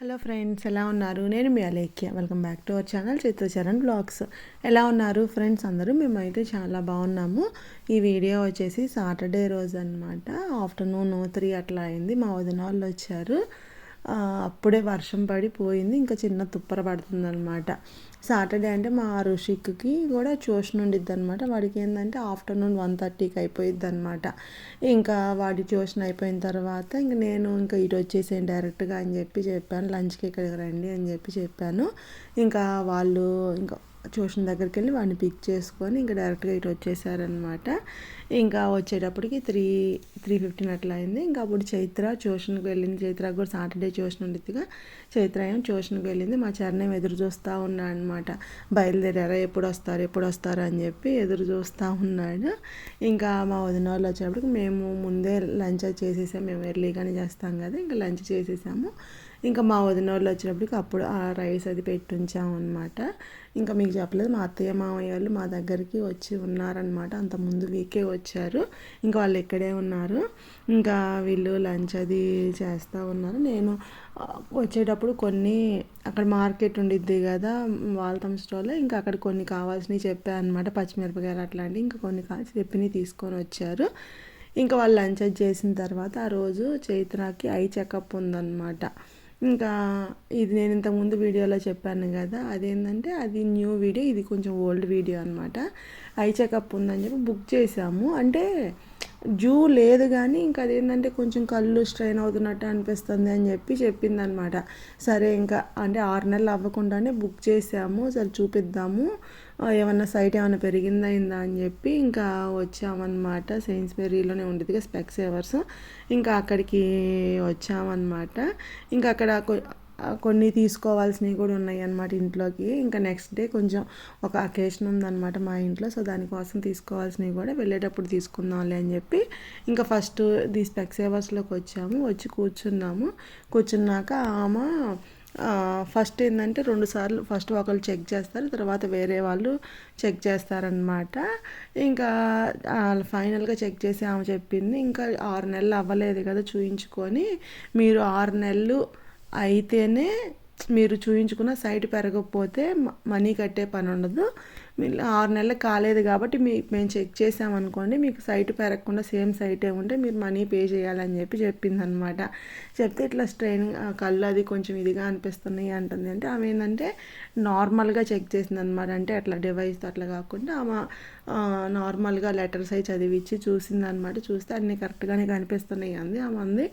Hello friends ఎలా ఉన్నారు? నేను మీ Alekhya. Welcome back to our channel Chitracharan blogs. ఎలా ఉన్నారు ఫ్రెండ్స్? అందరూ మేమైతే చాలా బాగున్నాము. ఈ వీడియో వచ్చేసి సాటర్డే రోజు అనమాట ఆఫ్టర్నూన్ త్రీ అట్లా అయింది. మా వదిన వాళ్ళు వచ్చారు. అప్పుడే వర్షం పడి పోయింది ఇంకా చిన్న తుప్పర పడుతుంది అనమాట సాటర్డే అంటే మా ఋషిక్కి కూడా ట్యూషన్ ఉండిద్ది అనమాట వాడికి ఏంటంటే ఆఫ్టర్నూన్ వన్ థర్టీకి అయిపోయిద్ది అనమాట ఇంకా వాడి ట్యూషన్ అయిపోయిన తర్వాత ఇంక నేను ఇంకా ఇటు వచ్చేసాను డైరెక్ట్గా అని చెప్పి చెప్పాను లంచ్కి ఇక్కడికి రండి అని చెప్పి చెప్పాను. ఇంకా వాళ్ళు ఇంకా ట్యూషన్ దగ్గరికి వెళ్ళి వాడిని పిక్ చేసుకొని ఇంకా డైరెక్ట్గా ఇటు వచ్చేసారనమాట ఇంకా వచ్చేటప్పటికి త్రీ త్రీ ఫిఫ్టీన్ అట్లా అయింది. ఇంకా అప్పుడు చైత్ర ట్యూషన్కి వెళ్ళింది. చైత్ర కూడా సాటర్డే ట్యూషన్ ఉండిద్దిగా. చైత్ర ఏం ట్యూషన్కి వెళ్ళింది. మా చరణం ఎదురు చూస్తూ ఉన్నాడు అనమాట బయలుదేరారా? ఎప్పుడు వస్తారు? ఎప్పుడు వస్తారు? అని చెప్పి ఎదురు చూస్తూ ఉన్నాడు. ఇంకా మా వదిన వాళ్ళు వచ్చేటప్పటికి మేము ముందే లంచ్ చేసేసాము మేము ఎర్లీగానే చేస్తాం కదా? ఇంకా లంచ్ చేసేసాము. ఇంకా మా వదిన వాళ్ళు వచ్చినప్పటికి అప్పుడు ఆ రైస్ అది పెట్టి అనమాట ఇంకా మీకు చెప్పలేదు మా అత్తయ్య మామయ్య వాళ్ళు మా దగ్గరికి వచ్చి ఉన్నారనమాట అంత ముందు వీకే వచ్చారు. ఇంకా వాళ్ళు ఇక్కడే ఉన్నారు. ఇంకా వీళ్ళు లంచ్ అది చేస్తూ ఉన్నారు. నేను వచ్చేటప్పుడు కొన్ని అక్కడ మార్కెట్ ఉండిద్ది కదా వాల్తమ్ స్టోర్లో ఇంకా అక్కడ కొన్ని కావాల్సినవి చెప్పాను అనమాట పచ్చిమిరపకాయలు అట్లాంటివి ఇంకా కొన్ని కావాల్సి చెప్పినవి తీసుకొని వచ్చారు. ఇంకా వాళ్ళు లంచ్ అది చేసిన తర్వాత ఆ రోజు చైత్రాకి ఐ చెకప్ ఉందన్నమాట. ఇంకా ఇది నేను ఇంతకుముందు వీడియోలో చెప్పాను కదా అదేంటంటే అది న్యూ వీడియో ఇది కొంచెం ఓల్డ్ వీడియో అనమాట ఐ చెకప్ ఉందని చెప్పి బుక్ చేసాము అంటే జూ లేదు కానీ ఇంకా అదేంటంటే కొంచెం కళ్ళు స్ట్రెయిన్ అవుతున్నట్టు అనిపిస్తుంది అని చెప్పి చెప్పిందనమాట సరే ఇంకా అంటే ఆరు నెలలు అవ్వకుండానే బుక్ చేసాము సరే చూపిద్దాము. ఏమన్నా సైట్ ఏమైనా పెరిగిందా అయిందా అని చెప్పి ఇంకా వచ్చామన్నమాట. సెయిన్స్బెరీలోనే ఉండేది స్పెక్స్ ఎవర్స్ ఇంకా అక్కడికి వచ్చామన్నమాట. ఇంకా అక్కడ కొన్ని తీసుకోవాల్సినవి కూడా ఉన్నాయి అన్నమాట ఇంట్లోకి. ఇంకా నెక్స్ట్ డే కొంచెం ఒక అకేషన్ ఉందన్నమాట మా ఇంట్లో. సో దానికోసం తీసుకోవాల్సినవి కూడా వెళ్ళేటప్పుడు తీసుకుందాంలే అని చెప్పి ఇంకా ఫస్ట్ ది స్పెక్సేవర్స్లోకి వచ్చాము. వచ్చి కూర్చున్నాము. కూర్చున్నాక ఆమె ఫస్ట్ ఏంటంటే రెండు సార్లు ఫస్ట్ ఒకళ్ళు చెక్ చేస్తారు తర్వాత వేరే వాళ్ళు చెక్ చేస్తారనమాట ఇంకా ఫైనల్గా చెక్ చేసి ఆమె చెప్పింది ఇంకా ఆరు నెలలు అవ్వలేదు కదా చూయించుకొని మీరు ఆరు నెలలు అయితేనే మీరు చూయించుకున్న సైట్ పెరగకపోతే మనీ కట్టే పని ఉండదు ఆరు నెలలు కాలేదు కాబట్టి మీ మేము చెక్ చేసామనుకోండి మీకు సైట్ పెరగకుండా సేమ్ సైటే ఉంటే మీరు మనీ పే చేయాలని చెప్పి చెప్పిందనమాట. చెప్తే ఇట్లా స్ట్రెయిన్ కళ్ళు అది కొంచెం ఇదిగా అనిపిస్తున్నాయి అంటుంది. అంటే ఆమె ఏంటంటే నార్మల్గా చెక్ చేసింది అనమాట అంటే అట్లా డివైస్తో అట్లా కాకుండా ఆమె నార్మల్గా లెటర్స్ అయి చదివించి చూసింది అనమాట చూస్తే అన్నీ కరెక్ట్గానే కనిపిస్తున్నాయి అంది. ఆమె అంది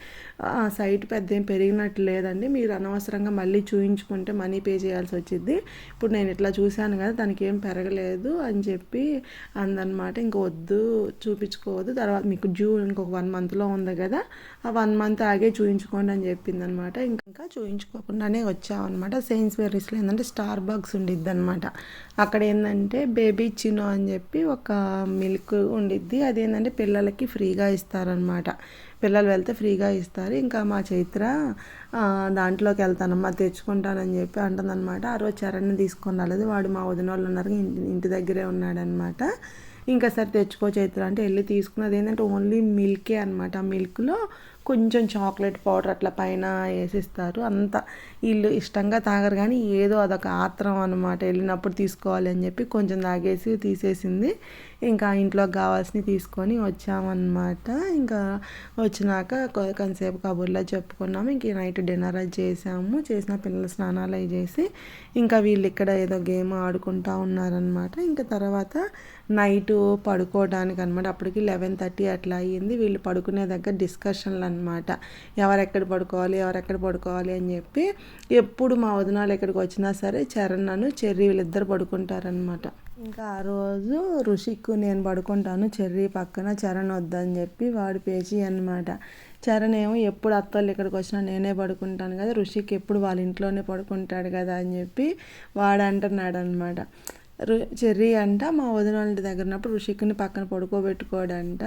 సైట్ పెద్ద ఏం పెరిగినట్టు లేదండి. మీరు అనవసరంగా మళ్ళీ చూయించుకుంటే మనీ పే చేయాల్సి వచ్చింది ఇప్పుడు నేను ఇట్లా చూశాను కదా దానికి ఏం పెరగలేదు అని చెప్పి అందనమాట. ఇంక వద్దు చూపించుకోవద్దు. తర్వాత మీకు జూ ఇంకొక వన్ మంత్లో ఉంది కదా ఆ వన్ మంత్ ఆగే చూయించుకోండి అని చెప్పింది అనమాట ఇంకా చూయించుకోకుండానే వచ్చామన్నమాట సైన్స్ వేరీస్లో ఏంటంటే స్టార్ బగ్స్ ఉండిద్ది అనమాట అక్కడ ఏంటంటే బేబీ చినో అని చెప్పి ఒక మిల్క్ ఉండిద్ది. అదేంటంటే పిల్లలకి ఫ్రీగా ఇస్తారనమాట. పిల్లలు వెళ్తే ఫ్రీగా ఇస్తారు. ఇంకా మా చైత్ర దాంట్లోకి వెళ్తానమ్మా తెచ్చుకుంటానని చెప్పి అంటుందన్నమాట. ఆ రోజు చరణ్ని తీసుకొని రాలేదు. వాడు మా వదిన వాళ్ళు ఉన్నారు. ఇంటి ఇంటి దగ్గరే ఉన్నాడనమాట ఇంకా సరే తెచ్చుకో చైత్ర అంటే వెళ్ళి తీసుకున్నది ఏంటంటే ఓన్లీ మిల్కే అనమాట ఆ మిల్క్లో కొంచెం చాక్లెట్ పౌడర్ అట్లా పైన వేసిస్తారు. అంత వీళ్ళు ఇష్టంగా తాగరు కానీ ఏదో అదొక ఆత్రం అనమాట వెళ్ళినప్పుడు తీసుకోవాలి అని చెప్పి కొంచెం తాగేసి తీసేసింది. ఇంకా ఇంట్లోకి కావాల్సినవి తీసుకొని వచ్చామన్నమాట. ఇంకా వచ్చినాక కొంతసేపు కబుర్లో చెప్పుకున్నాము. ఇంక నైట్ డిన్నర్ అది చేసాము. చేసిన పిల్లల స్నానాలు అవి చేసి ఇంకా వీళ్ళు ఇక్కడ ఏదో గేమ్ ఆడుకుంటా ఉన్నారనమాట ఇంకా తర్వాత నైట్ పడుకోవడానికి అనమాట అప్పటికి లెవెన్ థర్టీ అట్లా అయ్యింది. వీళ్ళు పడుకునే దగ్గర డిస్కషన్లు అనమాట ఎవరెక్కడ పడుకోవాలి ఎవరెక్కడ పడుకోవాలి అని చెప్పి ఎప్పుడు మా వదినాలు ఎక్కడికి వచ్చినా సరే చరణ్ నన్ను చెర్రీ వీళ్ళిద్దరు పడుకుంటారనమాట ఇంకా ఆ రోజు ఋషిక్ నేను పడుకుంటాను చెర్రీ పక్కన చరణ్ వద్దని చెప్పి వాడు పేచి అనమాట చరణ్ ఏమో ఎప్పుడు అత్తలు ఇక్కడికి వచ్చినా నేనే పడుకుంటాను కదా ఋషిక్ ఎప్పుడు వాళ్ళ ఇంట్లోనే పడుకుంటాడు కదా అని చెప్పి వాడు అంటున్నాడు అనమాట చెర్రీ అంట మా వదిన వాళ్ళ దగ్గర ఉన్నప్పుడు ఋషిక్ని పక్కన పడుకోబెట్టుకోడంట.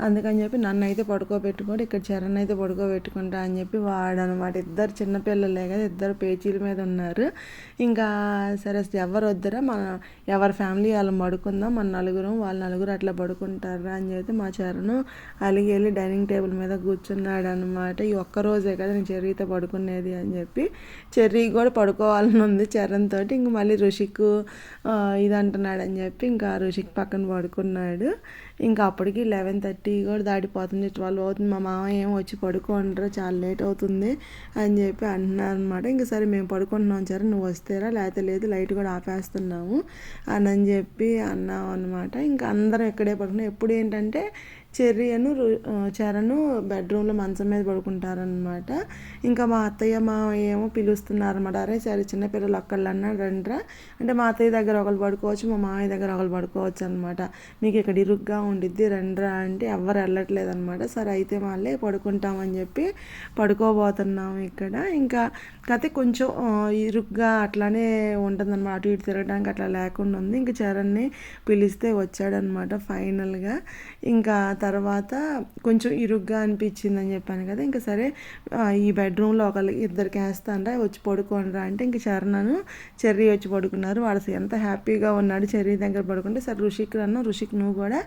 అందుకని చెప్పి నన్ను అయితే పడుకోబెట్టుకోడు ఇక్కడ చరణ్ అయితే పడుకోబెట్టుకుంటా అని చెప్పి వాడనమాట. ఇద్దరు చిన్నపిల్లలే కదా ఇద్దరు పేచీల మీద ఉన్నారు. ఇంకా సరే అసలు ఎవరు వద్దరా? మన ఎవరి ఫ్యామిలీ వాళ్ళు పడుకుందాం మన నలుగురు వాళ్ళ నలుగురు అట్లా పడుకుంటారా అని చెప్పి మా చరణ్ అలిగి వెళ్ళి డైనింగ్ టేబుల్ మీద కూర్చున్నాడు అనమాట ఈ ఒక్క రోజే కదా నేను చెర్రీతో పడుకునేది అని చెప్పి. చెర్రీ కూడా పడుకోవాలని ఉంది చరణ్ తోటి ఇంక మళ్ళీ రుషికు ఇది అంటున్నాడు అని చెప్పి ఇంకా రుషికి పక్కన పడుకున్నాడు. ఇంకా అప్పటికి లెవెన్ థర్టీ కూడా దాటిపోతుంది. ట్వెల్వ్ అవుతుంది. మా మామ ఏం వచ్చి పడుకోండ్రా చాలా లేట్ అవుతుంది అని చెప్పి అంటున్నారు అనమాట ఇంకా సరే మేము పడుకుంటున్నాం. సరే నువ్వు వస్తేరా? లేకపోతే లేదు లైట్ కూడా ఆపేస్తున్నాము అని అని చెప్పి అన్నాం అనమాట ఇంకా అందరం ఇక్కడే పడుకున్నాం. ఎప్పుడు ఏంటంటే చెర్రియను చరణు బెడ్రూమ్లో మంచం మీద పడుకుంటారనమాట ఇంకా మా అత్తయ్య మా ఏమో పిలుస్తున్నారన్నమాట. అరే సరే చిన్నపిల్లలు ఒక్కళ్ళన్నా రండ్రా. అంటే మా అత్తయ్య దగ్గర ఒకళ్ళు పడుకోవచ్చు మా మామయ్య దగ్గర ఒకళ్ళు పడుకోవచ్చు అనమాట మీకు ఇక్కడ ఇరుగ్గా ఉండిద్ది రండ్రా అంటే ఎవ్వరు వెళ్ళట్లేదు అనమాట సరే అయితే మళ్ళీ పడుకుంటామని చెప్పి పడుకోబోతున్నాం ఇక్కడ. ఇంకా కథ కొంచెం ఇరుగ్గా అట్లానే ఉంటుందన్నమాట. అటు ఇటు తిరగడానికి అట్లా లేకుండా ఉంది. ఇంకా చరణ్ని పిలిస్తే వచ్చాడనమాట ఫైనల్గా. ఇంకా తర్వాత కొంచెం ఇరుగ్గా అనిపించింది అని చెప్పాను కదా ఇంకా సరే ఈ బెడ్రూమ్లో ఒకళ్ళకి ఇద్దరికి వేస్తానరా వచ్చి పడుకోనరా అంటే ఇంక చరణను చెర్రీ వచ్చి పడుకున్నారు. వాడు ఎంత హ్యాపీగా ఉన్నాడు చెర్రీ దగ్గర పడుకుంటే. సరే ఋషిక్ రన్ను ఋషిక్ నువ్వు కూడా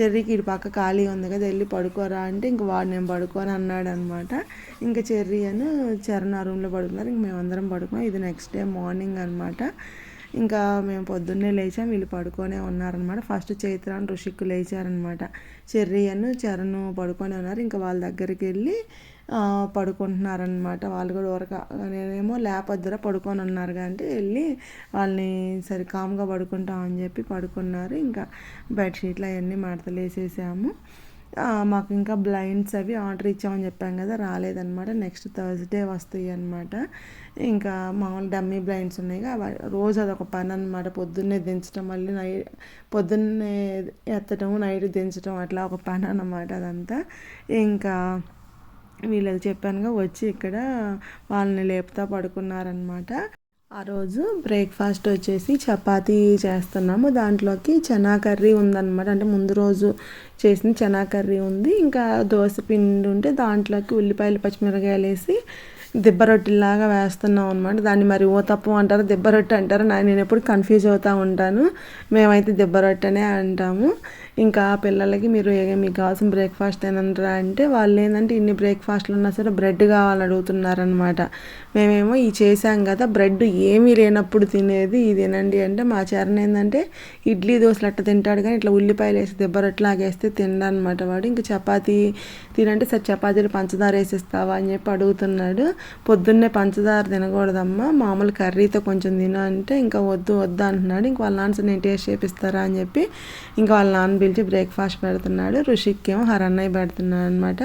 చెర్రీకి ఇటు పక్క ఖాళీ ఉంది కదా వెళ్ళి పడుకోరా అంటే ఇంక వాడు నేను పడుకోని అన్నాడు అనమాట ఇంకా చెర్రీ అని చరణ ఆ రూమ్లో పడుకున్నారు. ఇంక మేమందరం పడుకున్నాం. ఇది నెక్స్ట్ డే మార్నింగ్ అనమాట ఇంకా మేము పొద్దున్నే లేచాం వీళ్ళు పడుకొనే ఉన్నారనమాట ఫస్ట్ చైత్ర అని ఋషిక్ లేచారనమాట చెర్రీ అను చరణ్ పడుకొని ఉన్నారు. ఇంకా వాళ్ళ దగ్గరికి వెళ్ళి పడుకుంటున్నారనమాట వాళ్ళు కూడా ఊరక నేనేమో లేపద్దురా పడుకొని ఉన్నారు అంటే వెళ్ళి వాళ్ళని సరి కామ్గా పడుకుంటామని చెప్పి పడుకున్నారు. ఇంకా బెడ్షీట్లు అవన్నీ మడతలేసేసాము. మాకు ఇంకా బ్లైండ్స్ అవి ఆర్డర్ ఇచ్చామని చెప్పాం కదా రాలేదనమాట నెక్స్ట్ థర్స్డే వస్తాయి అనమాట ఇంకా మామూలు డమ్మీ బ్లైండ్స్ ఉన్నాయి రోజు అదొక పని అనమాట పొద్దున్నే దించడం మళ్ళీ నైట్ పొద్దున్నే ఎత్తడం నైట్ దించడం అట్లా ఒక పని అనమాట అదంతా. ఇంకా వీళ్ళకి చెప్పానుగా వచ్చి ఇక్కడ వాళ్ళని లేపుతా పడుకున్నారనమాట ఆ రోజు బ్రేక్ఫాస్ట్ వచ్చేసి చపాతీ చేస్తున్నాము. దాంట్లోకి చనా కర్రీ ఉందన్నమాట. అంటే ముందు రోజు చేసిన చనా కర్రీ ఉంది. ఇంకా దోశ పిండి ఉంటే దాంట్లోకి ఉల్లిపాయలు పచ్చిమిరకాయలు వేసి దిబ్బ రొట్టెలాగా వేస్తున్నాం అనమాట దాన్ని మరి ఊతప్పం అంటారు దిబ్బ రొట్టె అంటారు నేను ఎప్పుడు కన్ఫ్యూజ్ అవుతూ ఉంటాను. మేమైతే దిబ్బ రొట్టెనే అంటాము. ఇంకా పిల్లలకి మీరు మీకు కావాల్సిన బ్రేక్ఫాస్ట్ తినంటారా అంటే వాళ్ళు ఏంటంటే ఇన్ని బ్రేక్ఫాస్ట్లు ఉన్నా సరే బ్రెడ్ కావాలని అడుగుతున్నారనమాట మేమేమో ఈ చేసాం కదా బ్రెడ్ ఏమీ లేనప్పుడు తినేది ఇది తినండి అంటే మా చరణ్ ఏంటంటే ఇడ్లీ దోశలు అట్ట తింటాడు కానీ ఇట్లా ఉల్లిపాయలు వేసి దెబ్బ రొట్టెలాగేస్తే తినడనమాట వాడు. ఇంకా చపాతీ తినంటే సరే చపాతీలు పంచదార వేసేస్తావా అని చెప్పి అడుగుతున్నాడు. పొద్దున్నే పంచదార తినకూడదమ్మా మామూలు కర్రీతో కొంచెం తిను అంటే ఇంకా వద్దు వద్దు అంటున్నాడు. ఇంక వాళ్ళ నాన్న నేను టేస్ట్ చేపిస్తారా అని చెప్పి ఇంకా వాళ్ళ నాన్న పిలిచి బ్రేక్ఫాస్ట్ పెడుతున్నాడు. ఋషిక్ ఏమో హరన్నయ్య పెడుతున్నాడు అనమాట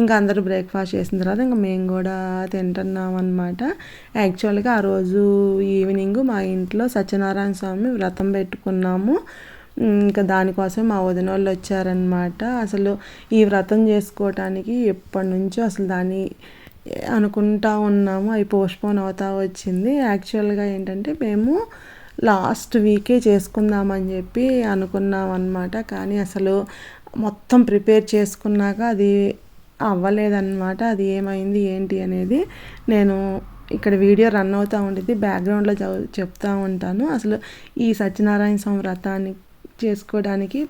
ఇంకా అందరూ బ్రేక్ఫాస్ట్ చేసిన తర్వాత ఇంకా మేము కూడా తింటున్నాం అనమాట యాక్చువల్గా ఆ రోజు ఈవినింగ్ మా ఇంట్లో సత్యనారాయణ స్వామి వ్రతం పెట్టుకున్నాము. ఇంకా దానికోసం మా వదిన వాళ్ళు వచ్చారనమాట అసలు ఈ వ్రతం చేసుకోవటానికి ఎప్పటి నుంచో అసలు దాని అనుకుంటా ఉన్నాము. అవి పోస్ట్పోన్ అవుతా వచ్చింది. యాక్చువల్గా ఏంటంటే మేము లాస్ట్ వీకే చేసుకుందామని చెప్పి అనుకున్నాం అనమాట కానీ అసలు మొత్తం ప్రిపేర్ చేసుకున్నాక అది అవ్వలేదన్నమాట. అది ఏమైంది ఏంటి అనేది నేను ఇక్కడ వీడియో రన్ అవుతూ ఉండేది బ్యాక్గ్రౌండ్లో చదువు చెప్తూ ఉంటాను. అసలు ఈ సత్యనారాయణ స్వామి వ్రతాన్ని చేసుకోవడానికి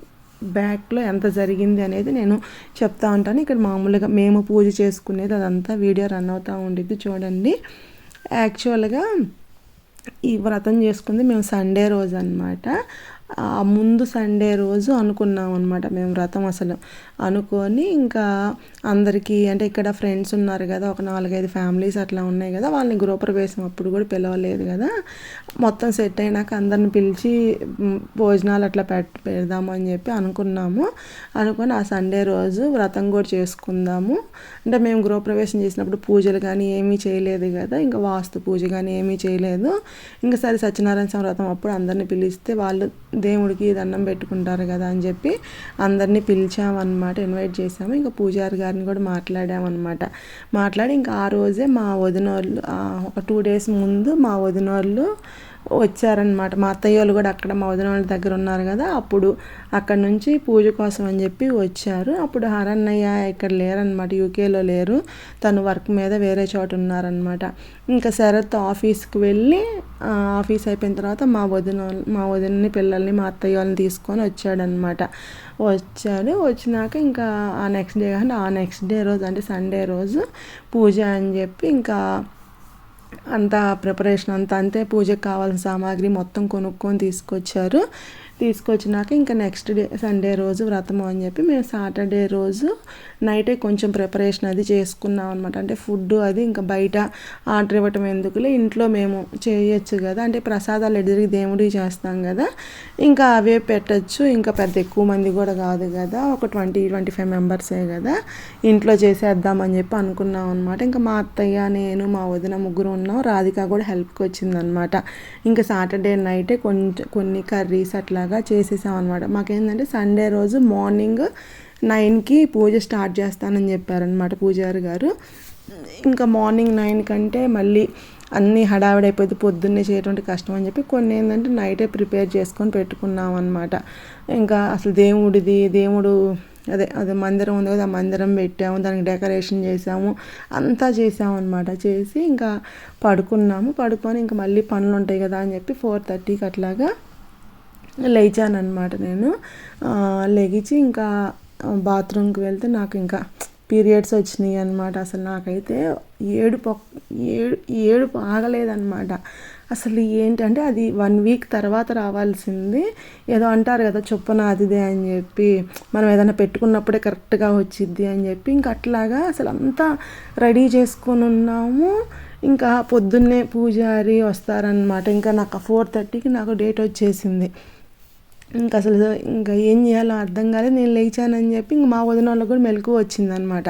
బ్యాక్లో ఎంత జరిగింది అనేది నేను చెప్తా ఉంటాను. ఇక్కడ మామూలుగా మేము పూజ చేసుకునేది అదంతా వీడియో రన్ అవుతూ ఉండిద్ది చూడండి. యాక్చువల్గా ఈ వ్రతం చేసుకుంది మేము సండే రోజు అనమాట ఆ ముందు సండే రోజు అనుకున్నాం అనమాట మేము వ్రతం అసలు. అనుకొని ఇంకా అందరికీ అంటే ఇక్కడ ఫ్రెండ్స్ ఉన్నారు కదా ఒక నాలుగైదు ఫ్యామిలీస్ అట్లా ఉన్నాయి కదా వాళ్ళని గృహప్రవేశం అప్పుడు కూడా పిలవలేదు కదా. మొత్తం సెట్ అయినాక అందరిని పిలిచి భోజనాలు అట్లా పెట్ పెడదామని చెప్పి అనుకున్నాము. అనుకొని ఆ సండే రోజు వ్రతం కూడా చేసుకుందాము. అంటే మేము గృహప్రవేశం చేసినప్పుడు పూజలు కానీ ఏమీ చేయలేదు కదా ఇంకా వాస్తు పూజ కానీ ఏమీ చేయలేదు. ఇంకా సరే సత్యనారాయణ స్వామి వ్రతం అప్పుడు అందరిని పిలిస్తే వాళ్ళు దేవుడికి దండం పెట్టుకుంటారు కదా అని చెప్పి అందరినీ పిలిచామన్నమాట. ఇన్వైట్ చేసాము ఇంకా పూజారి గారిని కూడా మాట్లాడామన్నమాట. మాట్లాడి ఇంకా ఆ రోజే మా వదినోళ్ళు ఒక టూ డేస్ ముందు మా వదినోళ్ళు వచ్చారనమాట మా అత్తయ్య వాళ్ళు కూడా అక్కడ మా వదిన వాళ్ళ దగ్గర ఉన్నారు కదా అప్పుడు అక్కడ నుంచి పూజ కోసం అని చెప్పి వచ్చారు. అప్పుడు హరన్నయ్య ఇక్కడ లేరనమాట యూకేలో లేరు. తను వర్క్ మీద వేరే చోట ఉన్నారనమాట ఇంకా శరత్ ఆఫీస్కి వెళ్ళి ఆఫీస్ అయిపోయిన తర్వాత మా వదిన మా వదినని పిల్లల్ని మా అత్తయ్య వాళ్ళని తీసుకొని వచ్చాడనమాట వచ్చాడు వచ్చినాక ఇంకా ఆ నెక్స్ట్ డే కానీ ఆ నెక్స్ట్ డే రోజు అంటే సండే రోజు పూజ అని చెప్పి ఇంకా అంతా ప్రిపరేషన్ అంతా అంతే పూజకు కావాల్సిన సామాగ్రి మొత్తం కొనుక్కొని తీసుకొచ్చారు. తీసుకొచ్చినాక ఇంకా నెక్స్ట్ డే సండే రోజు వ్రతము అని చెప్పి మేము సాటర్డే రోజు నైటే కొంచెం ప్రిపరేషన్ అది చేసుకున్నాం అనమాట అంటే ఫుడ్ అది ఇంకా బయట ఆర్డర్ ఇవ్వటం ఎందుకులే ఇంట్లో మేము చేయొచ్చు కదా. అంటే ప్రసాదాలు ఎదురు దేవుడి చేస్తాం కదా. ఇంకా అవే పెట్టచ్చు ఇంకా పెద్ద ఎక్కువ మంది కూడా కాదు కదా. ఒక ట్వంటీ ట్వంటీ ఫైవ్ మెంబర్సే కదా. ఇంట్లో చేసేద్దామని చెప్పి అనుకున్నాం అనమాట ఇంకా మా అత్తయ్య నేను మా వదిన ముగ్గురు ఉన్నాం. రాధిక కూడా హెల్ప్కి వచ్చిందనమాట ఇంకా సాటర్డే నైటే కొంచెం కొన్ని కర్రీస్ అట్లాగా లాగా చేసేసాం అనమాట మాకేంటంటే సండే రోజు మార్నింగ్ నైన్కి పూజ స్టార్ట్ చేస్తానని చెప్పారనమాట పూజారి గారు. ఇంకా మార్నింగ్ నైన్ కంటే మళ్ళీ అన్నీ హడావిడైపోతే పొద్దున్నే చేయటువంటి కష్టం అని చెప్పి కొన్ని ఏంటంటే నైటే ప్రిపేర్ చేసుకొని పెట్టుకున్నాం అనమాట ఇంకా అసలు దేవుడిది దేవుడు అదే అదే మందిరం ఉంది కదా ఆ మందిరం పెట్టాము దానికి డెకరేషన్ చేసాము అంతా చేసాము అనమాట చేసి ఇంకా పడుకున్నాము. పడుకొని ఇంకా మళ్ళీ పనులు ఉంటాయి కదా అని చెప్పి ఫోర్ థర్టీకి అట్లాగా లేచానమాట నేను. లెగిచి ఇంకా బాత్రూమ్కి వెళ్తే నాకు ఇంకా పీరియడ్స్ వచ్చినాయి అనమాట అసలు నాకైతే ఏడుపు ఏడు ఏడుపు ఆగలేదన్నమాట. అసలు ఏంటంటే అది వన్ వీక్ తర్వాత రావాల్సింది. ఏదో అంటారు కదా చొప్పున అదిదే అని చెప్పి మనం ఏదైనా పెట్టుకున్నప్పుడే కరెక్ట్గా వచ్చిద్ది అని చెప్పి ఇంక అట్లాగా అసలు అంతా రెడీ చేసుకొని ఉన్నాము. ఇంకా పొద్దున్నే పూజారి వస్తారనమాట ఇంకా నాకు ఫోర్ థర్టీకి నాకు డేట్ వచ్చేసింది. ఇంకా అసలు ఇంకా ఏం చేయాలో అర్థం కాలేదు. నేను లేచానని చెప్పి ఇంక మా వదిన వాళ్ళకి కూడా మెలకు వచ్చిందనమాట.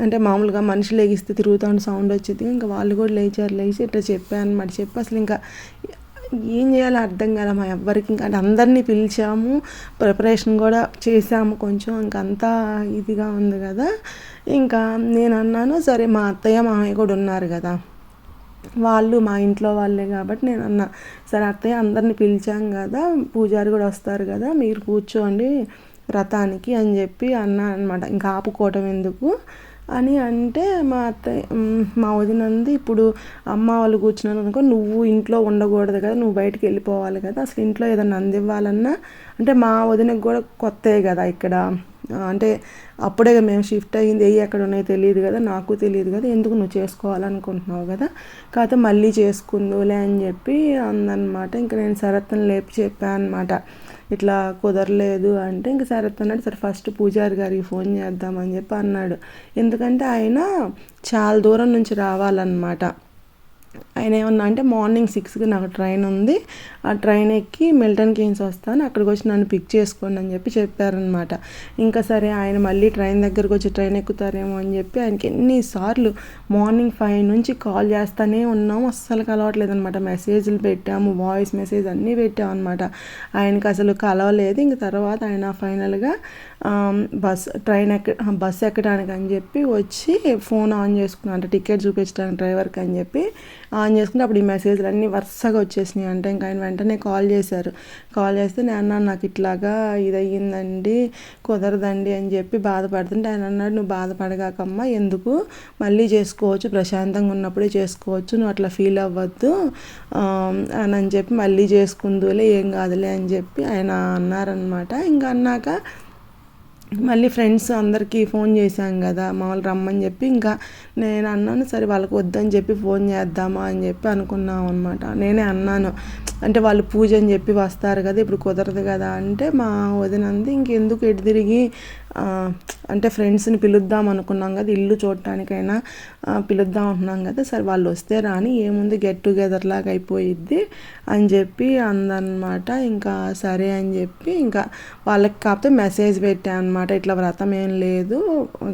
అంటే మామూలుగా మనిషి లేగిస్తే తిరుగుతాను సౌండ్ వచ్చింది. ఇంకా వాళ్ళు కూడా లేచారు లేచి ఇట్లా చెప్పాను అనమాట చెప్పి అసలు ఇంకా ఏం చేయాలో అర్థం కాలే మా ఎవ్వరికి. ఇంకా అంటే అందరినీ పిలిచాము ప్రిపరేషన్ కూడా చేసాము కొంచెం. ఇంకా అంతా ఇదిగా ఉంది కదా. ఇంకా నేను అన్నాను సరే మా అత్తయ్య మామయ్య కూడా ఉన్నారు కదా. వాళ్ళు మా ఇంట్లో వాళ్ళే కాబట్టి నేను అన్నా సరే అత్తయ్య అందరిని పిలిచాం కదా పూజారి కూడా వస్తారు కదా మీరు కూర్చోండి రథానికి అని చెప్పి అన్నా అనమాట ఇంకా ఆపుకోవటం ఎందుకు? అని అంటే మా అత్తయ్య మా వదినంది ఇప్పుడు అమ్మ వాళ్ళు కూర్చున్నారు అనుకో నువ్వు ఇంట్లో ఉండకూడదు కదా నువ్వు బయటికి వెళ్ళిపోవాలి కదా అసలు ఇంట్లో ఏదన్నా అందివ్వాలన్నా అంటే మా వదినకు కూడా కొత్త కదా ఇక్కడ. అంటే అప్పుడే మేము షిఫ్ట్ అయ్యింది ఏ ఎక్కడ ఉన్నాయో తెలియదు కదా నాకు తెలియదు కదా ఎందుకు నువ్వు చేసుకోవాలనుకుంటున్నావు కదా. కాకపోతే మళ్ళీ చేసుకుందులే అని చెప్పి అందనమాట. ఇంకా నేను శరత్ని లేపి చెప్పాను అనమాట ఇట్లా కుదరలేదు అంటే ఇంక శరత్ అన్నాడు సరే ఫస్ట్ పూజారి గారికి ఫోన్ చేద్దామని చెప్పి అన్నాడు. ఎందుకంటే ఆయన చాలా దూరం నుంచి రావాలన్నమాట. ఆయన ఏమన్నా అంటే మార్నింగ్ సిక్స్కి నాకు ట్రైన్ ఉంది. ఆ ట్రైన్ ఎక్కి మిల్టన్ కేన్స్ వస్తాను. అక్కడికి వచ్చి నన్ను పిక్ చేసుకోండి అని చెప్పి చెప్పారనమాట ఇంకా సరే ఆయన మళ్ళీ ట్రైన్ దగ్గరకు వచ్చి ట్రైన్ ఎక్కుతారేమో అని చెప్పి ఆయనకి ఎన్నిసార్లు మార్నింగ్ ఫైవ్ నుంచి కాల్ చేస్తానే ఉన్నాము. అస్సలు కలవట్లేదు అనమాట మెసేజ్లు పెట్టాము వాయిస్ మెసేజ్ అన్నీ పెట్టాము అనమాట ఆయనకి అసలు కలవలేదు. ఇంక తర్వాత ఆయన ఫైనల్గా బస్ ట్రైన్ ఎక్క బస్ ఎక్కడానికి అని చెప్పి వచ్చి ఫోన్ ఆన్ చేసుకున్నాను అంటే టికెట్ చూపించడానికి డ్రైవర్కి అని చెప్పి ఆన్ చేసుకుంటే అప్పుడు ఈ మెసేజ్లు అన్నీ వరుసగా వచ్చేసినాయి అంటే. ఇంకా ఆయన వెంటనే కాల్ చేశారు. కాల్ చేస్తే నేను నాకు ఇట్లాగా ఇది అయ్యిందండి కుదరదండి అని చెప్పి బాధపడుతుంటే ఆయన అన్నాడు నువ్వు బాధపడగాకమ్మా ఎందుకు? మళ్ళీ చేసుకోవచ్చు ప్రశాంతంగా ఉన్నప్పుడే చేసుకోవచ్చు నువ్వు అట్లా ఫీల్ అవ్వద్దు అని అని చెప్పి మళ్ళీ చేసుకుందులే ఏం కాదులే అని చెప్పి ఆయన అన్నారనమాట ఇంకా అన్నాక మళ్ళీ ఫ్రెండ్స్ అందరికీ ఫోన్ చేశాం కదా మామూలు రమ్మని చెప్పి ఇంకా నేను అన్నాను సరే వాళ్ళకి వద్దని చెప్పి ఫోన్ చేద్దామా అని చెప్పి అనుకున్నాం అనమాట నేనే అన్నాను అంటే వాళ్ళు పూజ అని చెప్పి వస్తారు కదా ఇప్పుడు కుదరదు కదా అంటే మా వదినంది ఇంకెందుకు ఎటు తిరిగి అంటే ఫ్రెండ్స్ని పిలుద్దాం అనుకున్నాం కదా ఇల్లు చూడటానికైనా పిలుద్దాం అంటున్నాం కదా సరే వాళ్ళు వస్తే రాని ఏముంది గెట్ టుగెదర్ లాగా అయిపోయిద్ది అని చెప్పి అందనమాట ఇంకా సరే అని చెప్పి ఇంకా వాళ్ళకి కాకపోతే మెసేజ్ పెట్టాను అనమాట ఇట్లా వ్రతం ఏం లేదు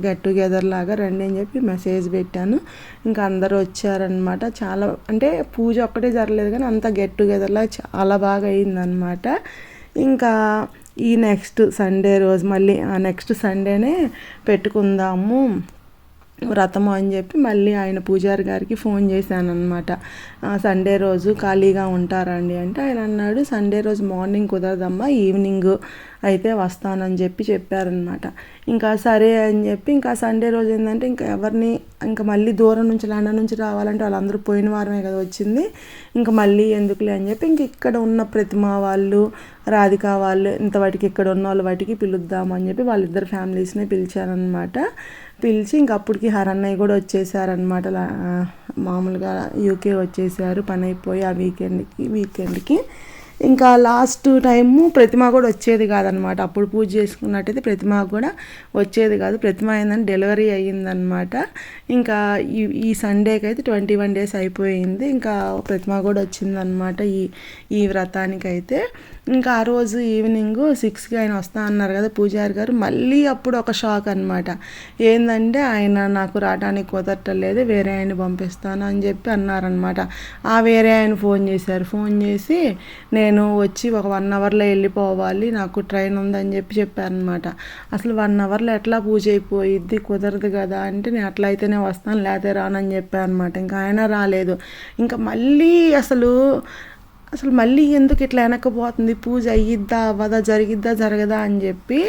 గెట్ టుగెదర్ లాగా రండి అని చెప్పి మెసేజ్ పెట్టాను. ఇంకా అందరూ వచ్చారనమాట చాలా అంటే పూజ ఒక్కటే జరగలేదు కానీ అంత గెట్ టుగెదర్లా చాలా బాగా అయిందనమాట ఇంకా ఈ నెక్స్ట్ సండే రోజు మళ్ళీ ఆ నెక్స్ట్ సండేనే పెట్టుకుందాము. వ్రతము అని చెప్పి మళ్ళీ ఆయన పూజారి గారికి ఫోన్ చేశాను అనమాట సండే రోజు ఖాళీగా ఉంటారండి అంటే ఆయన అన్నాడు సండే రోజు మార్నింగ్ కుదరదమ్మా ఈవినింగ్ అయితే వస్తానని చెప్పి చెప్పారనమాట ఇంకా సరే అని చెప్పి ఇంకా సండే రోజు ఏంటంటే ఇంకా ఎవరిని ఇంకా మళ్ళీ దూరం నుంచి లండన్ నుంచి రావాలంటే వాళ్ళందరూ పోయిన వారమే కదా వచ్చింది. ఇంకా మళ్ళీ ఎందుకులే అని చెప్పి ఇంక ఇక్కడ ఉన్న ప్రతిమ వాళ్ళు రాధిక వాళ్ళు ఇంత వాటికి ఇక్కడ ఉన్న వాళ్ళు వాటికి పిలుద్దామని చెప్పి వాళ్ళిద్దరు ఫ్యామిలీస్ని పిలిచారనమాట పిలిచి ఇంక అప్పటికి హరన్నయ్య కూడా వచ్చేసారనమాట మామూలుగా యూకే వచ్చేసారు. పని అయిపోయి ఆ వీకెండ్కి వీకెండ్కి. ఇంకా లాస్ట్ టైము ప్రతిమ కూడా వచ్చేది కాదనమాట. అప్పుడు పూజ చేసుకున్నట్టయితే ప్రతిమ కూడా వచ్చేది కాదు. ప్రతిమ ఏంటంటే డెలివరీ అయ్యిందనమాట. ఇంకా ఈ ఈ సండేకి అయితే ట్వంటీ వన్ డేస్ అయిపోయింది. ఇంకా ప్రతిమ కూడా వచ్చిందనమాట ఈ ఈ వ్రతానికైతే. ఇంకా ఆ రోజు ఈవినింగ్ సిక్స్కి ఆయన వస్తా అన్నారు కదా పూజారి గారు. మళ్ళీ అప్పుడు ఒక షాక్ అనమాట. ఏంటంటే ఆయన నాకు రావడానికి కుదరటలేదు వేరే ఆయన పంపిస్తాను అని చెప్పి అన్నారనమాట. ఆ వేరే ఆయన ఫోన్ చేశారు. ఫోన్ చేసి నేను నేను వచ్చి ఒక వన్ అవర్లో వెళ్ళిపోవాలి నాకు ట్రైన్ ఉందని చెప్పి చెప్పారనమాట. అసలు వన్ అవర్లో ఎట్లా పూజ అయిపోయిద్ది కుదరదు కదా అంటే నేను అట్లా అయితేనే వస్తాను లేకపోతే రానని చెప్పాను అనమాట ఇంకా ఆయన రాలేదు. ఇంకా మళ్ళీ అసలు అసలు మళ్ళీ ఎందుకు ఇట్లా వెనకపోతుంది పూజ అయ్యిద్దా అవ్వదా జరిగిద్దా జరగదా అని చెప్పి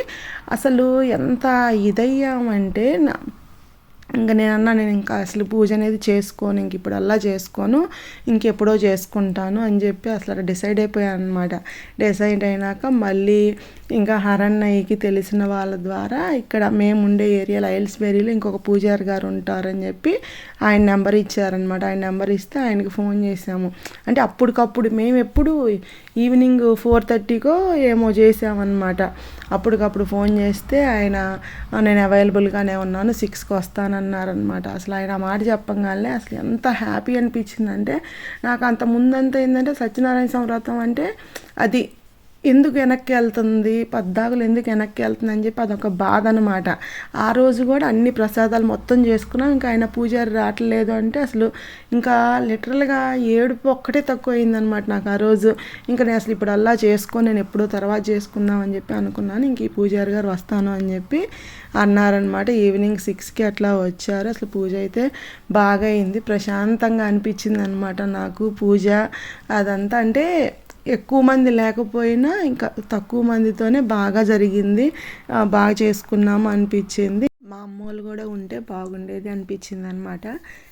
అసలు ఎంత ఇదయ్యామంటే ఇంకా నేను అన్నా నేను ఇంకా అసలు పూజ అనేది చేసుకోను ఇంక ఇప్పుడు అలా చేసుకోను ఇంకెప్పుడో చేసుకుంటాను అని చెప్పి అసలు డిసైడ్ అయిపోయాను అనమాట డిసైడ్ అయినాక మళ్ళీ ఇంకా హరణ్యకి తెలిసిన వాళ్ళ ద్వారా ఇక్కడ మేము ఉండే ఏరియాలో ఐల్స్బెరీలో ఇంకొక పూజారి గారు ఉంటారని చెప్పి ఆయన నెంబర్ ఇచ్చారనమాట ఆయన నెంబర్ ఇస్తే ఆయనకి ఫోన్ చేసాము అంటే అప్పటికప్పుడు మేము ఎప్పుడు ఈవినింగ్ ఫోర్ థర్టీకో ఏమో చేసామన్నమాట అప్పటికప్పుడు ఫోన్ చేస్తే ఆయన నేను అవైలబుల్గానే ఉన్నాను సిక్స్కి వస్తానన్నారనమాట అసలు ఆయన ఆ మాట చెప్పగానే అసలు ఎంత హ్యాపీ అనిపించిందంటే నాకు అంత ముందంతా ఏంటంటే సత్యనారాయణ సంవ్రతం అంటే అది ఎందుకు వెనక్కి వెళ్తుంది? పద్దాకులు ఎందుకు వెనక్కి వెళ్తుంది అని చెప్పి అదొక బాధ అనమాట ఆ రోజు కూడా అన్ని ప్రసాదాలు మొత్తం చేసుకున్నాం. ఇంకా ఆయన పూజారి రావట్లేదు అంటే అసలు ఇంకా లిటరల్గా ఏడుపు ఒక్కటే తక్కువైందనమాట నాకు ఆ రోజు. ఇంకా నేను అసలు ఇప్పుడు అలా చేసుకొని నేను ఎప్పుడో తర్వాత చేసుకుందాం అని చెప్పి అనుకున్నాను. ఇంక ఈ పూజారి గారు వస్తాను అని చెప్పి అన్నారనమాట ఈవినింగ్ సిక్స్కి అట్లా వచ్చారు. అసలు పూజ అయితే బాగా అయింది ప్రశాంతంగా అనిపించింది అనమాట నాకు పూజ. అదంతా అంటే ఎక్కువ మంది లేకపోయినా ఇంకా తక్కువ మందితోనే బాగా జరిగింది బాగా చేసుకున్నాము అనిపించింది. మా అమ్మోళ్ళు కూడా ఉంటే బాగుండేది అనిపించింది అనమాట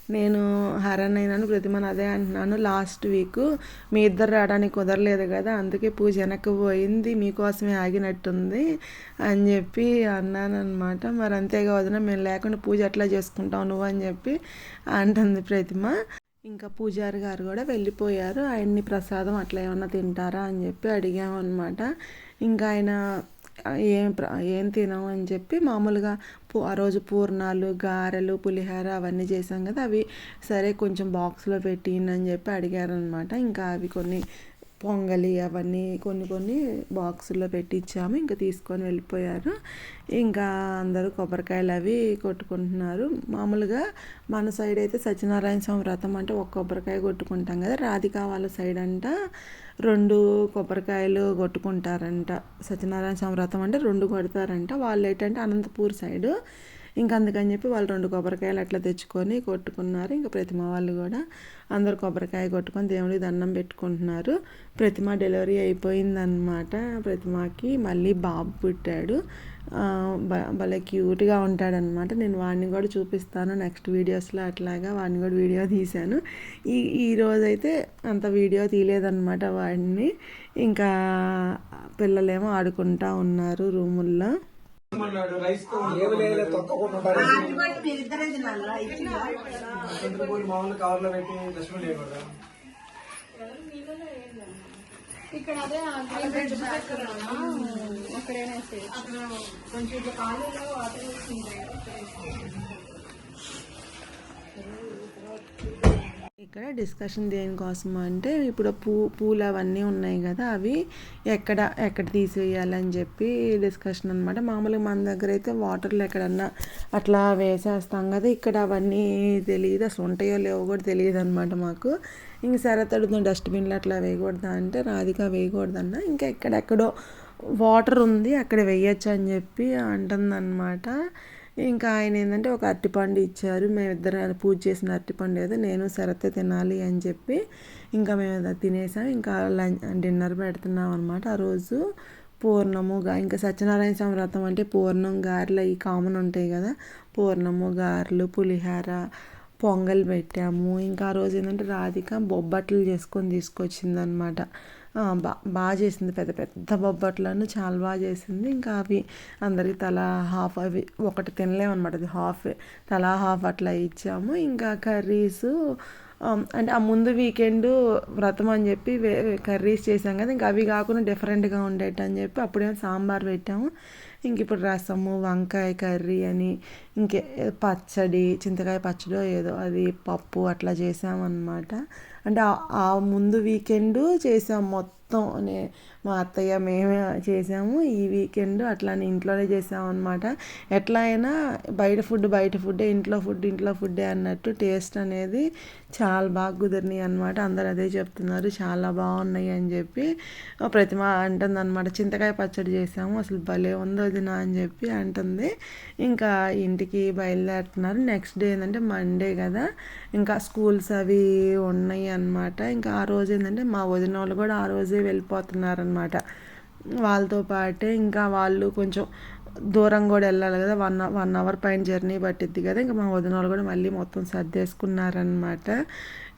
నేను హరన్ అయినాను ప్రతిమను అదే అంటున్నాను. లాస్ట్ వీక్ మీ ఇద్దరు రావడానికి కుదరలేదు కదా అందుకే పూజ వెనక్కి పోయింది మీకోసమే ఆగినట్టుంది అని చెప్పి అన్నాను అనమాట మరి అంతేగా వదిన మేము లేకుండా పూజ ఎట్లా చేసుకుంటావు నువ్వు అని చెప్పి అంటుంది ప్రతిమ. ఇంకా పూజారి గారు కూడా వెళ్ళిపోయారు. ఆయన్ని ప్రసాదం అట్లా ఏమన్నా తింటారా అని చెప్పి అడిగామన్నమాట. ఇంకా ఆయన ఏం ఏం తినము అని చెప్పి మామూలుగా ఆ రోజు పూర్ణాలు గారెలు పులిహోర అవన్నీ చేసాం కదా అవి సరే కొంచెం బాక్స్లో పెట్టి చెప్పి అడిగారనమాట ఇంకా అవి కొన్ని పొంగలి అవన్నీ కొన్ని కొన్ని బాక్సుల్లో పెట్టించాము. ఇంకా తీసుకొని వెళ్ళిపోయారు ఇంకా అందరూ కొబ్బరికాయలు అవి కొట్టుకుంటున్నారు. మామూలుగా మన సైడ్ అయితే సత్యనారాయణ స్వామి వ్రతం అంటే ఒక కొబ్బరికాయ కొట్టుకుంటాం కదా. రాధికా వాళ్ళ సైడ్ అంట రెండు కొబ్బరికాయలు కొట్టుకుంటారంట. సత్యనారాయణ స్వామి వ్రతం అంటే రెండు కొడతారంట. వాళ్ళు ఏంటంటే అనంతపూర్ సైడు ఇంకా అందుకని చెప్పి వాళ్ళు రెండు కొబ్బరికాయలు అట్లా తెచ్చుకొని కొట్టుకున్నారు. ఇంకా ప్రతిమ వాళ్ళు కూడా అందరు కొబ్బరికాయ కొట్టుకొని దేవుడికి దండం పెట్టుకుంటున్నారు. ప్రతిమ డెలివరీ అయిపోయిందనమాట ప్రతిమకి మళ్ళీ బాబు పుట్టాడు. భలే క్యూట్గా ఉంటాడనమాట నేను వాడిని కూడా చూపిస్తాను నెక్స్ట్ వీడియోస్లో అట్లాగా. వాడిని కూడా వీడియో తీశాను. ఈ ఈరోజైతే అంత వీడియో తీయలేదన్నమాట వాడిని. ఇంకా పిల్లలేమో ఆడుకుంటా ఉన్నారు రూముల్లో. రైస్ మామూలు కవర్లో పెట్టి డస్ట్బిన్ చేయకూడదా ఇక్కడ అదే కొంచెం కాలులో వాటర్ ఇక్కడ డిస్కషన్ దేనికోసం అంటే ఇప్పుడు పూ పూలు అవన్నీ ఉన్నాయి కదా అవి ఎక్కడ ఎక్కడ తీసేయాలని చెప్పి డిస్కషన్ అనమాట మామూలుగా మన దగ్గర అయితే వాటర్లు ఎక్కడన్నా అట్లా వేసేస్తాం కదా ఇక్కడ అవన్నీ తెలియదు అసలు ఉంటాయో లేవో కూడా తెలియదు అనమాట మాకు. ఇంక సరే తడుతుంది డస్ట్బిన్లు అట్లా వేయకూడదా అంటే రాధిక వేయకూడదన్న. ఇంకా ఎక్కడెక్కడో వాటర్ ఉంది అక్కడ వేయచ్చు అని చెప్పి అంటుందన్నమాట. ఇంకా ఆయన ఏంటంటే ఒక అరటిపండు ఇచ్చారు. మేమిద్దరం పూజ చేసిన అరటిపండు ఏదో నేను సరతే తినాలి అని చెప్పి ఇంకా మేము తినేసాం. ఇంకా లంచ్ డిన్నర్ పెడుతున్నాం అనమాట ఆ రోజు పూర్ణముగా ఇంకా సత్యనారాయణ స్వామి వ్రతం అంటే పూర్ణం గారెలు అవి కామన్ ఉంటాయి కదా. పూర్ణము గారెలు పులిహార పొంగల్ పెట్టాము. ఇంకా ఆ రోజు ఏంటంటే రాధిక బొబ్బట్లు చేసుకొని తీసుకొచ్చిందనమాట బా బాగా చేసింది పెద్ద పెద్ద బొబ్బట్లను చాలా బాగా చేసింది. ఇంకా అవి అందరికి తలా హాఫ్ అవి ఒకటి తినలేమన్నమాట. అది హాఫ్ తలా హాఫ్ అట్లా ఇచ్చాము. ఇంకా కర్రీస్ అంటే ఆ ముందు వీకెండ్ వ్రతం అని చెప్పి కర్రీస్ చేసాం కదా. ఇంకా అవి కాకుండా డిఫరెంట్గా ఉండేట అని చెప్పి అప్పుడేమో సాంబార్ పెట్టాము. ఇంక ఇప్పుడు రసము వంకాయ కర్రీ అని ఇంకే పచ్చడి చింతకాయ పచ్చడి ఏదో అది పప్పు అట్లా చేసామన్నమాట. అంటే ఆ ముందు వీకెండ్ చేసాం మొత్తం. మొత్తం నే మా అత్తయ్య మేమే చేసాము. ఈ వీకెండ్ అట్లానే ఇంట్లోనే చేసాము అనమాట ఎట్లా అయినా బయట ఫుడ్ బయట ఫుడ్డే ఇంట్లో ఫుడ్ ఇంట్లో ఫుడ్డే అన్నట్టు టేస్ట్ అనేది చాలా బాగా కుదిరినాయి అనమాట అందరు అదే చెప్తున్నారు చాలా బాగున్నాయి అని చెప్పి. ప్రతిమ అంటుంది అనమాట చింతకాయ పచ్చడి చేసాము అసలు భలే ఉందో వదిన అని చెప్పి అంటుంది. ఇంకా ఇంటికి బయలుదేరుతున్నారు. నెక్స్ట్ డే ఏంటంటే మండే కదా ఇంకా స్కూల్స్ అవి ఉన్నాయి అనమాట ఇంకా ఆ రోజు ఏంటంటే మా వదిన వాళ్ళు కూడా ఆ రోజే వెళ్ళిపోతున్నారనమాట వాళ్ళతో పాటే ఇంకా వాళ్ళు కొంచెం దూరం కూడా వెళ్ళాలి కదా. వన్ వన్ అవర్ పైన జర్నీ పట్టిద్ది కదా. ఇంకా మా వదిన వాళ్ళు కూడా మళ్ళీ మొత్తం సర్దేసుకున్నారనమాట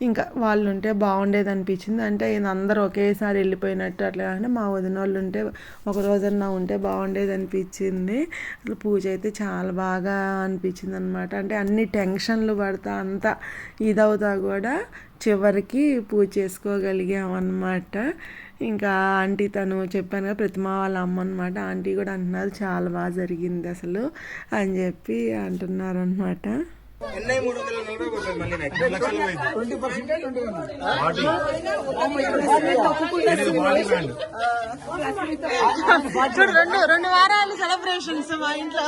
ఇంకా వాళ్ళు ఉంటే బాగుండేది అనిపించింది. అంటే అందరూ ఒకేసారి వెళ్ళిపోయినట్టు అట్లా కాకుండా మా వదిన వాళ్ళు ఉంటే ఒక రోజన్నా ఉంటే బాగుండేది అనిపించింది. అసలు పూజ అయితే చాలా బాగా అనిపించింది అనమాట అంటే అన్ని టెన్షన్లు పడతా అంతా ఇదవుతా కూడా చివరికి పూజ చేసుకోగలిగామన్నమాట. ఇంకా ఆంటీ తను చెప్పాను కదా ప్రతిమ వాళ్ళ అమ్మ అనమాట ఆంటీ కూడా అంటున్నారు చాలా బాగా జరిగింది అసలు అని చెప్పి అంటున్నారు అనమాట రెండు రెండు వారాలు సెలబ్రేషన్స్ మా ఇంట్లో.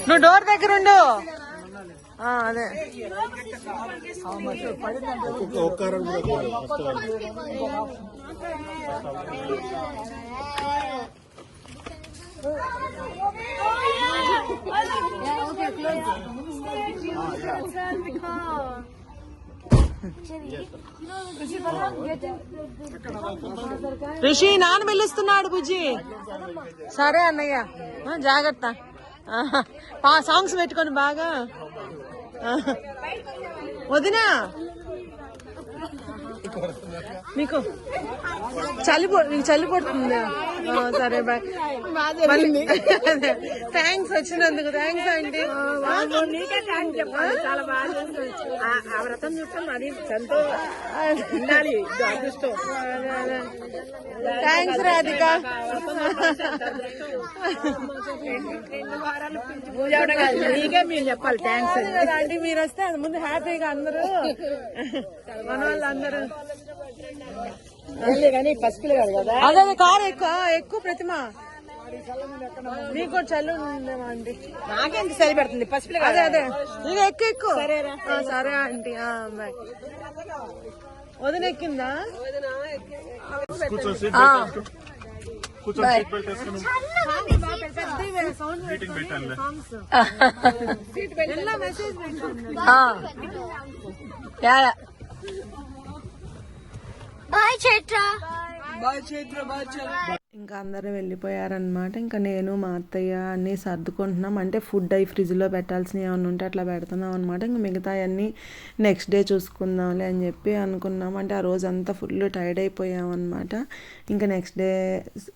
నువ్వు డోర్ దగ్గర ఉండు. అదే. రిషి నాన్న పిలుస్తున్నాడు బుజ్జి. సరే అన్నయ్య. జాగ్రత్త. సాంగ్స్ పెట్టుకొని బాగా. వదినా. మీకు చలి మీకు చలి పడుతుంది. సరే బాయ్ థ్యాంక్స్ వచ్చినందుకు. థ్యాంక్స్ అండి. ఆ వ్రతం చూస్తాం అది ఉండాలి. థ్యాంక్స్ రాధిక. నీకే మీరు చెప్పాలి థ్యాంక్స్ అండి మీరు వస్తే అది ముందు హ్యాపీగా అందరూ మన వాళ్ళు అదే కారు ఎక్కువ ఎక్కువ ప్రతిమ. మీకు కూడా చల్లు అండి నాకెంత చలి పెడుతుంది? పసిపిల్ల అదే అదే. ఇక ఎక్కువ ఎక్కువ. సరేరా. సరే ఆంటీ. బాయ్. వదిన ఎక్కిందా? బాయ్ చైత్ర. ఇంకా అందరూ వెళ్ళిపోయారనమాట ఇంకా నేను మా అత్తయ్య అన్నీ సర్దుకుంటున్నాం. అంటే ఫుడ్ అవి ఫ్రిడ్జ్లో పెట్టాల్సినవి ఏమైనా ఉంటే అట్లా పెడుతున్నాం అనమాట ఇంకా మిగతా అన్నీ నెక్స్ట్ డే చూసుకుందాంలే అని చెప్పి అనుకున్నాం. అంటే ఆ రోజు అంతా ఫుల్ టైర్డ్ అయిపోయాం అనమాట ఇంకా నెక్స్ట్ డే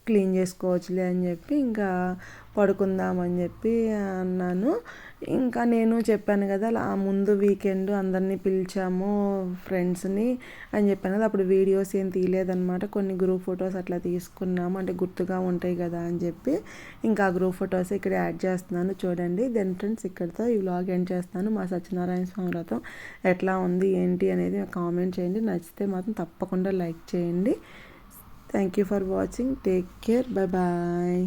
క్లీన్ చేసుకోవచ్చులే అని చెప్పి ఇంకా పడుకుందామని చెప్పి అన్నాను. ఇంకా నేను చెప్పాను కదా ఆ ముందు వీకెండ్ అందరినీ పిలిచాము ఫ్రెండ్స్ని అని చెప్పాను కదా అప్పుడు వీడియోస్ ఏం తీయలేదనమాట కొన్ని గ్రూప్ ఫొటోస్ అట్లా తీసుకున్నాము అంటే గుర్తుగా ఉంటాయి కదా అని చెప్పి. ఇంకా ఆ గ్రూప్ ఫొటోస్ ఇక్కడ యాడ్ చేస్తున్నాను చూడండి. దెన్ ఫ్రెండ్స్ ఇక్కడితో ఈ వ్లాగ్ ఎండ్ చేస్తాను మా సత్యనారాయణ స్వామి వ్రతం ఎట్లా ఉంది ఏంటి అనేది కామెంట్ చేయండి. నచ్చితే మాత్రం తప్పకుండా లైక్ చేయండి. Thank you for watching take care bye bye